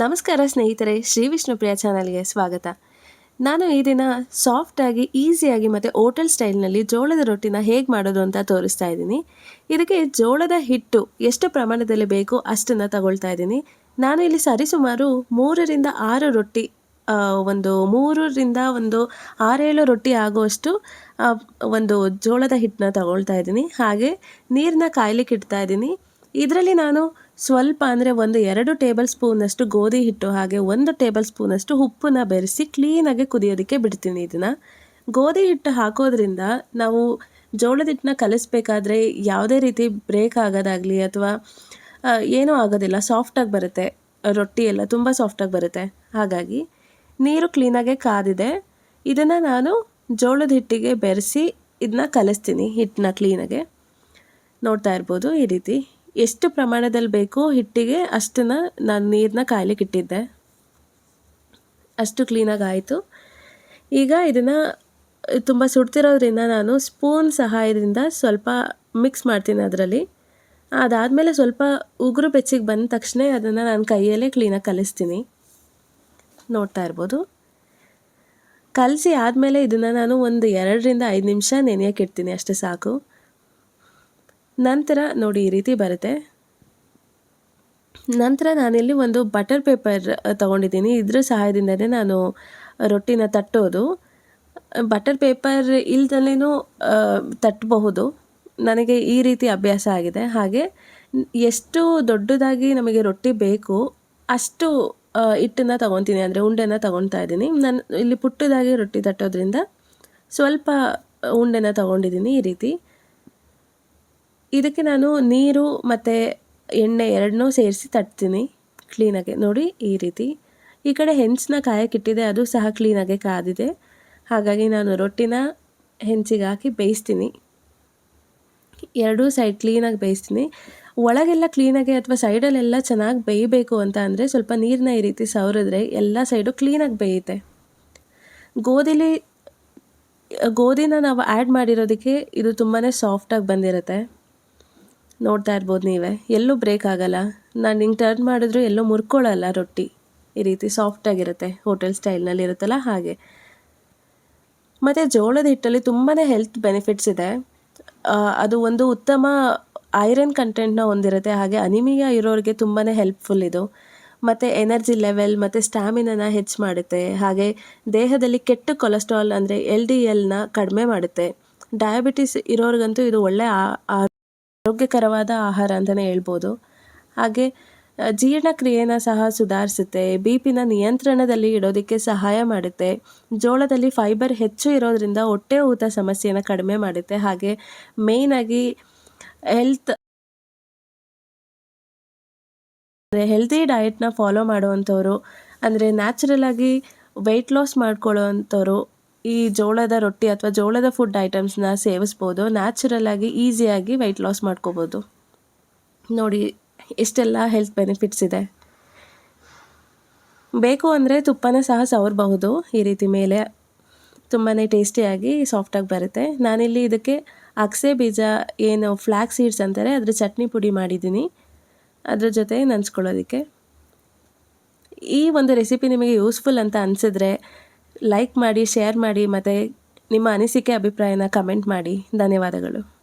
ನಮಸ್ಕಾರ ಸ್ನೇಹಿತರೆ, ಶ್ರೀ ವಿಷ್ಣು ವಿಷ್ಣುಪ್ರಿಯ ಚಾನಲ್ಗೆ ಸ್ವಾಗತ. ನಾನು ಈ ದಿನ ಸಾಫ್ಟಾಗಿ ಈಸಿಯಾಗಿ ಮತ್ತು ಹೋಟೆಲ್ ಸ್ಟೈಲ್ನಲ್ಲಿ ಜೋಳದ ರೊಟ್ಟಿನ ಹೇಗೆ ಮಾಡೋದು ಅಂತ ತೋರಿಸ್ತಾ ಇದ್ದೀನಿ. ಇದಕ್ಕೆ ಜೋಳದ ಹಿಟ್ಟು ಎಷ್ಟು ಪ್ರಮಾಣದಲ್ಲಿ ಬೇಕು ಅಷ್ಟನ್ನು ತಗೊಳ್ತಾ ಇದ್ದೀನಿ. ನಾನು ಇಲ್ಲಿ ಸರಿಸುಮಾರು ಮೂರರಿಂದ ಆರು ರೊಟ್ಟಿ ಒಂದು ಮೂರರಿಂದ ಒಂದು ಆರೇಳು ರೊಟ್ಟಿ ಆಗುವಷ್ಟು ಒಂದು ಜೋಳದ ಹಿಟ್ಟನ್ನ ತಗೊಳ್ತಾ ಇದ್ದೀನಿ. ಹಾಗೆ ನೀರನ್ನ ಕಾಯ್ಲಿಕ್ಕೆ ಇಡ್ತಾ ಇದ್ದೀನಿ. ಇದರಲ್ಲಿ ನಾನು ಸ್ವಲ್ಪ ಅಂದರೆ ಒಂದು ಎರಡು ಟೇಬಲ್ ಸ್ಪೂನಷ್ಟು ಗೋಧಿ ಹಿಟ್ಟು ಹಾಗೆ ಒಂದು ಟೇಬಲ್ ಸ್ಪೂನಷ್ಟು ಉಪ್ಪನ್ನ ಬೆರೆಸಿ ಕ್ಲೀನಾಗಿ ಕುದಿಯೋದಕ್ಕೆ ಬಿಡ್ತೀನಿ ಇದನ್ನು. ಗೋಧಿ ಹಿಟ್ಟು ಹಾಕೋದ್ರಿಂದ ನಾವು ಜೋಳದ ಹಿಟ್ಟನ್ನ ಕಲಿಸ್ಬೇಕಾದ್ರೆ ಯಾವುದೇ ರೀತಿ ಬ್ರೇಕ್ ಆಗೋದಾಗಲಿ ಅಥವಾ ಏನೂ ಆಗೋದಿಲ್ಲ ಸಾಫ್ಟಾಗಿ ಬರುತ್ತೆ. ರೊಟ್ಟಿ ಎಲ್ಲ ತುಂಬ ಸಾಫ್ಟಾಗಿ ಬರುತ್ತೆ. ಹಾಗಾಗಿ ನೀರು ಕ್ಲೀನಾಗೆ ಕಾದಿದೆ. ಇದನ್ನು ನಾನು ಜೋಳದ ಹಿಟ್ಟಿಗೆ ಬೆರೆಸಿ ಇದನ್ನ ಕಲಿಸ್ತೀನಿ ಹಿಟ್ಟನ್ನ ಕ್ಲೀನಾಗೆ ನೋಡ್ತಾ ಇರ್ಬೋದು ಈ ರೀತಿ. ಎಷ್ಟು ಪ್ರಮಾಣದಲ್ಲಿ ಬೇಕು ಹಿಟ್ಟಿಗೆ ಅಷ್ಟನ್ನು ನಾನು ನೀರನ್ನ ಕಾಯ್ಲಿಕ್ಕೆ ಇಟ್ಟಿದ್ದೆ. ಅಷ್ಟು ಕ್ಲೀನಾಗಿ ಆಯಿತು. ಈಗ ಇದನ್ನು, ತುಂಬ ಸುಡ್ತಿರೋದ್ರಿಂದ ನಾನು ಸ್ಪೂನ್ ಸಹಾಯದಿಂದ ಸ್ವಲ್ಪ ಮಿಕ್ಸ್ ಮಾಡ್ತೀನಿ ಅದರಲ್ಲಿ. ಅದಾದಮೇಲೆ ಸ್ವಲ್ಪ ಉಗುರು ಬೆಚ್ಚಿಗೆ ಬಂದ ತಕ್ಷಣ ಅದನ್ನು ನಾನು ಕೈಯಲ್ಲೇ ಕ್ಲೀನಾಗಿ ಕಲಿಸ್ತೀನಿ. ನೋಡ್ತಾ ಇರ್ಬೋದು. ಕಲಸಿ ಆದಮೇಲೆ ಇದನ್ನು ನಾನು ಒಂದು ಎರಡರಿಂದ ಐದು ನಿಮಿಷ ನೆನೆಯೋಕೆ ಇಡ್ತೀನಿ, ಅಷ್ಟೇ ಸಾಕು. ನಂತರ ನೋಡಿ ಈ ರೀತಿ ಬರುತ್ತೆ. ನಂತರ ನಾನಿಲ್ಲಿ ಒಂದು ಬಟರ್ ಪೇಪರ್ ತಗೊಂಡಿದ್ದೀನಿ. ಇದ್ರ ಸಹಾಯದಿಂದನೇ ನಾನು ರೊಟ್ಟಿನ ತಟ್ಟೋದು. Butter paper ಇಲ್ದಲೇ ತಟ್ಟಬಹುದು. ನನಗೆ ಈ ರೀತಿ ಅಭ್ಯಾಸ ಆಗಿದೆ. ಹಾಗೆ ಎಷ್ಟು ದೊಡ್ಡದಾಗಿ ನಮಗೆ ರೊಟ್ಟಿ ಬೇಕು, ಅಷ್ಟು ಹಿಟ್ಟನ್ನ ತಗೊತೀನಿ. ಅಂದರೆ ಉಂಡೆನ ತಗೊತಾ ಇದ್ದೀನಿ. ನಾನು, ಇಲ್ಲಿ ಪುಟ್ಟದಾಗಿ ರೊಟ್ಟಿ ತಟ್ಟೋದ್ರಿಂದ ಸ್ವಲ್ಪ ಉಂಡೆನ ತಗೊಂಡಿದ್ದೀನಿ ಈ ರೀತಿ. ಇದಕ್ಕೆ ನಾನು ನೀರು ಮತ್ತು ಎಣ್ಣೆ ಎರಡನ್ನೂ ಸೇರಿಸಿ ತಟ್ತೀನಿ ಕ್ಲೀನಾಗೆ ನೋಡಿ ಈ ರೀತಿ. ಈ ಕಡೆ ಹೆಂಚನ್ನ ಕಾಯಕ್ಕಿಟ್ಟಿದೆ ಅದು ಸಹ ಕ್ಲೀನಾಗೆ ಕಾದಿದೆ. ಹಾಗಾಗಿ ನಾನು ರೊಟ್ಟಿನ ಹೆಂಚಿಗೆ ಹಾಕಿ ಬೇಯಿಸ್ತೀನಿ. ಎರಡೂ ಸೈಡ್ ಕ್ಲೀನಾಗಿ ಬೇಯಿಸ್ತೀನಿ. ಒಳಗೆಲ್ಲ ಕ್ಲೀನಾಗಿ ಅಥವಾ ಸೈಡಲ್ಲೆಲ್ಲ ಚೆನ್ನಾಗಿ ಬೇಯಬೇಕು ಅಂತ ಅಂದರೆ ಸ್ವಲ್ಪ ನೀರನ್ನ ಈ ರೀತಿ ಸವರಿದ್ರೆ ಎಲ್ಲ ಸೈಡು ಕ್ಲೀನಾಗಿ ಬೇಯುತ್ತೆ. ಗೋಧಿಲಿ, ಗೋಧಿನ ನಾವು ಆ್ಯಡ್ ಮಾಡಿರೋದಕ್ಕೆ ಇದು ತುಂಬಾ ಸಾಫ್ಟಾಗಿ ಬಂದಿರುತ್ತೆ. ನೋಡ್ತಾ ಇರ್ಬೋದು ನೀವೇ. ಎಲ್ಲೂ ಬ್ರೇಕ್ ಆಗಲ್ಲ. ನಾನು ಹಿಂಗೆ ಟರ್ನ್ ಮಾಡಿದ್ರು ಎಲ್ಲೂ ಮುರ್ಕೊಳ್ಳಲ್ಲ ರೊಟ್ಟಿ. ಈ ರೀತಿ ಸಾಫ್ಟಾಗಿರುತ್ತೆ ಹೋಟೆಲ್ ಸ್ಟೈಲ್ನಲ್ಲಿ ಇರುತ್ತಲ್ಲ ಹಾಗೆ. ಮತ್ತು ಜೋಳದ ಹಿಟ್ಟಲ್ಲಿ ತುಂಬಾ ಹೆಲ್ತ್ ಬೆನಿಫಿಟ್ಸ್ ಇದೆ. ಅದು ಒಂದು ಉತ್ತಮ ಐರನ್ ಕಂಟೆಂಟ್ನ ಹೊಂದಿರುತ್ತೆ. ಹಾಗೆ ಅನಿಮಿಯಾ ಇರೋರಿಗೆ ತುಂಬಾ ಹೆಲ್ಪ್ಫುಲ್ ಇದು. ಮತ್ತು ಎನರ್ಜಿ ಲೆವೆಲ್ ಮತ್ತು ಸ್ಟ್ಯಾಮಿನನ ಹೆಚ್ಚು ಮಾಡುತ್ತೆ. ಹಾಗೆ ದೇಹದಲ್ಲಿ ಕೆಟ್ಟ ಕೊಲೆಸ್ಟ್ರಾಲ್ ಅಂದರೆ ಎಲ್ ಡಿ ಎಲ್ನ ಕಡಿಮೆ ಮಾಡುತ್ತೆ. ಡಯಾಬಿಟಿಸ್ ಇರೋರಿಗಂತೂ ಇದು ಒಳ್ಳೆ ಆ- ಆ- ಆರೋಗ್ಯಕರವಾದ ಆಹಾರ ಅಂತಲೇ ಹೇಳ್ಬೋದು. ಹಾಗೆ ಜೀರ್ಣಕ್ರಿಯೆನ ಸಹ ಸುಧಾರಿಸುತ್ತೆ, ಬಿ ಪಿನ ನಿಯಂತ್ರಣದಲ್ಲಿ ಇಡೋದಕ್ಕೆ ಸಹಾಯ ಮಾಡುತ್ತೆ, ಜೋಳದಲ್ಲಿ ಫೈಬರ್ ಹೆಚ್ಚು ಇರೋದ್ರಿಂದ ಹೊಟ್ಟೆ ಊತ ಸಮಸ್ಯೆನ ಕಡಿಮೆ ಮಾಡುತ್ತೆ, ಹಾಗೆ ಮೇಯ್ನಾಗಿ ಹೆಲ್ತ್ ಹೆಲ್ತಿ ಡಯಟ್ನ ಫಾಲೋ ಮಾಡುವಂಥವ್ರು, ಅಂದರೆ ನ್ಯಾಚುರಲ್ ಆಗಿ ವೆಯ್ಟ್ ಲಾಸ್ ಮಾಡ್ಕೊಳ್ಳೋ ಅಂಥವ್ರು ಈ ಜೋಳದ ರೊಟ್ಟಿ ಅಥವಾ ಜೋಳದ ಫುಡ್ ಐಟಮ್ಸ್ನ ಸೇವಿಸ್ಬೋದು. ನ್ಯಾಚುರಲ್ ಆಗಿ ಈಸಿಯಾಗಿ ವೆಯ್ಟ್ ಲಾಸ್ ಮಾಡ್ಕೋಬೋದು. ನೋಡಿ ಇಷ್ಟೆಲ್ಲ ಹೆಲ್ತ್ ಬೆನಿಫಿಟ್ಸ್ ಇದೆ. ಬೇಕು ಅಂದರೆ ತುಪ್ಪನ ಸಹ ಸವರ್ಬಹುದು. ಈ ರೀತಿ ಮೇಲೆ ತುಂಬಾ ಟೇಸ್ಟಿಯಾಗಿ ಸಾಫ್ಟಾಗಿ ಬರುತ್ತೆ. ನಾನಿಲ್ಲಿ ಇದಕ್ಕೆ ಅಗಸೆ ಬೀಜ ಏನು ಫ್ಲ್ಯಾಕ್ ಸೀಡ್ಸ್ ಅಂತಾರೆ, ಅದರ ಚಟ್ನಿ ಪುಡಿ ಮಾಡಿದ್ದೀನಿ. ಅದ್ರ ಜೊತೆ ನೆನ್ಸ್ಕೊಳ್ಳೋದಕ್ಕೆ ಈ ಒಂದು ರೆಸಿಪಿ ನಿಮಗೆ ಯೂಸ್ಫುಲ್ ಅಂತ ಅನಿಸಿದ್ರೆ ಲೈಕ್ ಮಾಡಿ ಶೇರ್ ಮಾಡಿ ಮತ್ತು ನಿಮ್ಮ ಅನಿಸಿಕೆ ಅಭಿಪ್ರಾಯನ ಕಮೆಂಟ್ ಮಾಡಿ. ಧನ್ಯವಾದಗಳು.